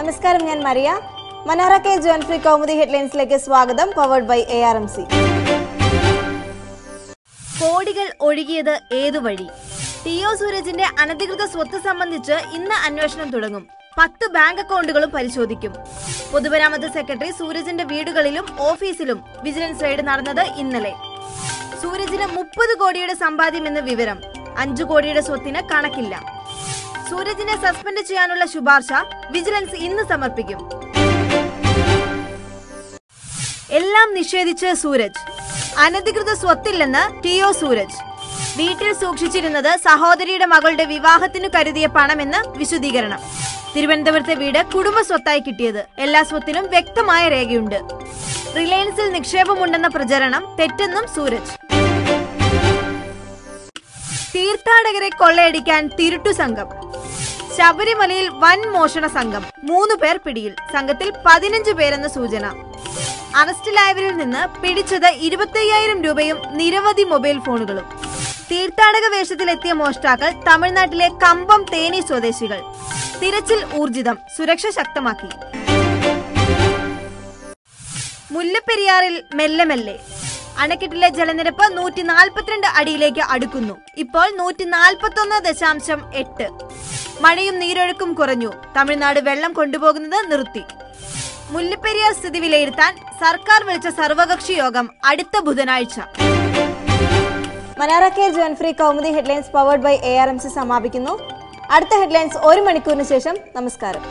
നമസ്കാരം ഞാൻ Mariya Manara K free Kaumudi ഹെഡ്ലൈൻസിലേക്ക് സ്വാഗതം powered by A R M C കോടികൾ ഒഴുകിയത് ഏതു വഴി? ടി ഒ സൂരജിന്റെ അനധികൃത സ്വത്ത് സംബന്ധിച്ച് ഇന്ന് അന്വേഷണം തുടങ്ങും. പത്ത് ബാങ്ക് അക്കൗണ്ടുകളും പരിശോധിക്കും. പൊതുമരാമത്ത് സെക്രട്ടറി സൂരജിന്റെ വീടുകളിലും ഓഫീസിലും വിജിലൻസ് റെയ്ഡ് നടന്നത് ഇന്നലെ. സൂരജിന് മുപ്പത് കോടിയുടെ സമ്പാദ്യം എന്ന വിവരം. അഞ്ചു കോടിയുടെ സ്വത്തിന് കണക്കില്ല. സൂരജിനെ സസ്പെൻഡ് ചെയ്യാനുള്ള ശുപാർശ വിജിലൻസ് ഇന്ന് സമർപ്പിക്കും. എല്ലാം നിഷേധിച്ച് സൂരജ്. അനധികൃത സ്വത്തില്ലെന്ന് ടി ഒ സൂരജ്. വീട്ടിൽ സൂക്ഷിച്ചിരുന്നത് സഹോദരിയുടെ മകളുടെ വിവാഹത്തിനു കരുതിയ പണമെന്ന് വിശദീകരണം. തിരുവനന്തപുരത്തെ വീട് കുടുംബ സ്വത്തായി കിട്ടിയത്. എല്ലാ സ്വത്തിലും വ്യക്തമായ രേഖയുണ്ട്. റിലയൻസിൽ നിക്ഷേപമുണ്ടെന്ന പ്രചരണം തെറ്റെന്നും സൂരജ്. തീർത്ഥാടകരെ കൊള്ളയടിക്കാൻ തിരുട്ടു സംഘം. ശബരിമലയിൽ വൻ മോഷണ സംഘം. മൂന്ന് പേർ പിടിയിൽ. സംഘത്തിൽ പതിനഞ്ച് പേരെന്ന് സൂചന. അറസ്റ്റിലായവരിൽ നിന്ന് പിടിച്ചത് ഇരുപത്തയ്യായിരം രൂപയും നിരവധി മൊബൈൽ ഫോണുകളും. തീർത്ഥാടക വേഷത്തിലെത്തിയ മോഷ്ടാക്കൾ തമിഴ്നാട്ടിലെ കമ്പം തേനി സ്വദേശികൾ. തിരച്ചിൽ ഊർജിതം സുരക്ഷ ശക്തമാക്കി. മുല്ലപ്പെരിയാറിൽ മെല്ലെ മെല്ലെ. അണക്കെട്ടിലെ ജലനിരപ്പ് നൂറ്റി നാൽപ്പത്തിരണ്ട് അടിയിലേക്ക് അടുക്കുന്നു. ഇപ്പോൾ നൂറ്റി നാൽപ്പത്തി ഒന്ന് ദശാംശം എട്ട്. മഴയും നീരൊഴുക്കും കുറഞ്ഞു. തമിഴ്നാട് വെള്ളം കൊണ്ടുപോകുന്നത് നിർത്തി. മുല്ലപ്പെരിയാർ സ്ഥിതി വിലയിരുത്താൻ സർക്കാർ വിളിച്ച സർവകക്ഷി യോഗം അടുത്ത ബുധനാഴ്ച. Manara K John free Kaumudi headlines powered by A R M C സമാപിക്കുന്നു. അടുത്ത ഹെഡ്ലൈൻസ് ഒരു മണിക്കൂറിന് ശേഷം. നമസ്കാരം.